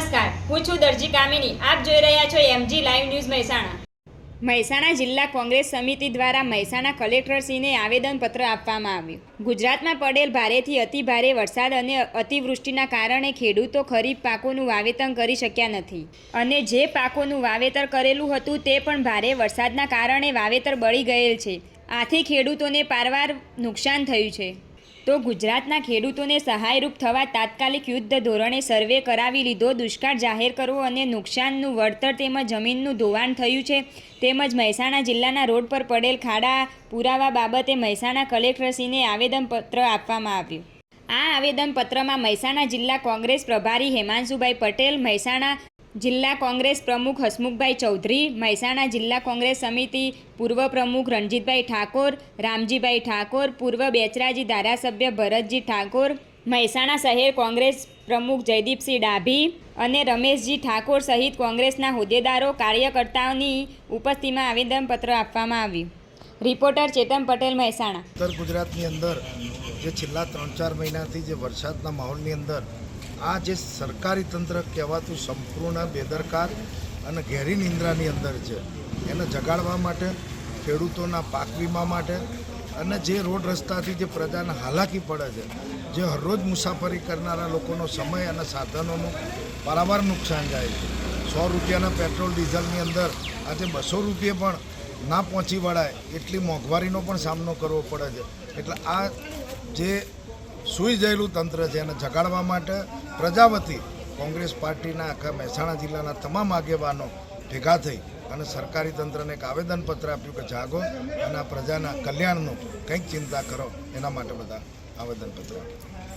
છું દરજી કામિની. આપ જોઈ રહ્યા છો MG live news Mehsana. Mehsana જિલ્લા કોંગ્રેસ સમિતિ દ્વારા મહેસાણા કલેક્ટરશ્રીને આવેદનપત્ર આપવામાં આવ્યું. ગુજરાતમાં પડેલ ભારેથી અતિ ભારે વરસાદ અને અતિવૃષ્ટિના કારણે ખેડૂતો ખરીફ પાકોનું વાવેતર કરી શક્યા નથી. અને જે પાકોનું વાવેતર કરેલું હતું તે પણ ભારે વરસાદના કારણે વાવેતર બળી ગયેલ છે. આથી ખેડૂતોને પારવાર નુકસાન થયું છે. તો ગુજરાતના ખેડૂતોને સહાયરૂપ થવા તાત્કાલિક યુદ્ધ ધોરણે સર્વે કરાવી લીધો. દુષ્કાળ જાહેર કરવો અને નુકસાનનું વળતર તેમજ જમીનનું ધોવાણ થયું છે. તેમજ મહેસાણા જિલ્લાના રોડ પર પડેલ ખાડા પુરાવા બાબતે મહેસાણા કલેક્ટરશ્રીને આવેદનપત્ર આપવામાં આવ્યું. આ આવેદનપત્રમાં મહેસાણા જિલ્લા કોંગ્રેસ પ્રભારી હેમાંશુભાઈ પટેલ, મહેસાણા જિલ્લા કોંગ્રેસ પ્રમુખ હસમુખભાઈ ચૌધરી, મહેસાણા જિલ્લા કોંગ્રેસ સમિતિ પૂર્વ પ્રમુખ રણજીતભાઈ ઠાકોર, રામજીભાઈ ઠાકોર, પૂર્વ બેચરાજી ધારાસભ્ય ભરતજી ઠાકોર, મહેસાણા શહેર કોંગ્રેસ પ્રમુખ જયદીપસિંહ ડાભી અને રમેશજી ઠાકોર સહિત કોંગ્રેસના હોદ્દેદારો, કાર્યકર્તાઓની ઉપસ્થિતિમાં આવેદનપત્ર આપવામાં આવ્યું. રિપોર્ટર ચેતન પટેલ, મહેસાણા. ઉત્તર ગુજરાતની અંદર જે છેલ્લા ત્રણ ચાર મહિનાથી જે વરસાદના માહોલની અંદર આ જે સરકારી તંત્ર કહેવાતું સંપૂર્ણ બેદરકાર અને ઘેરી નિંદ્રાની અંદર છે. એને જગાડવા માટે, ખેડૂતોના પાક વીમા માટે અને જે રોડ રસ્તાથી જે પ્રજાને હાલાકી પડે છે, જે હરરોજ મુસાફરી કરનારા લોકોનો સમય અને સાધનોનું પારાવાર નુકસાન જાય છે. સો રૂપિયાના પેટ્રોલ, ડીઝલની અંદર આજે બસો રૂપિયે પણ ના પહોંચી વળાય એટલી મોંઘવારીનો પણ સામનો કરવો પડે છે. એટલે આ જે સૂઈ જયેલું તંત્ર છે એને જગાડવા માટે પ્રજા વતી કોંગ્રેસ પાર્ટીના આખા મહેસાણા જિલ્લાના તમામ આગેવાનો ભેગા થઈ અને સરકારી તંત્રને એક આવેદનપત્ર આપ્યું કે જાગો અને પ્રજાના કલ્યાણનું કંઈક ચિંતા કરો એના માટે બધા આવેદનપત્ર આપ્યું.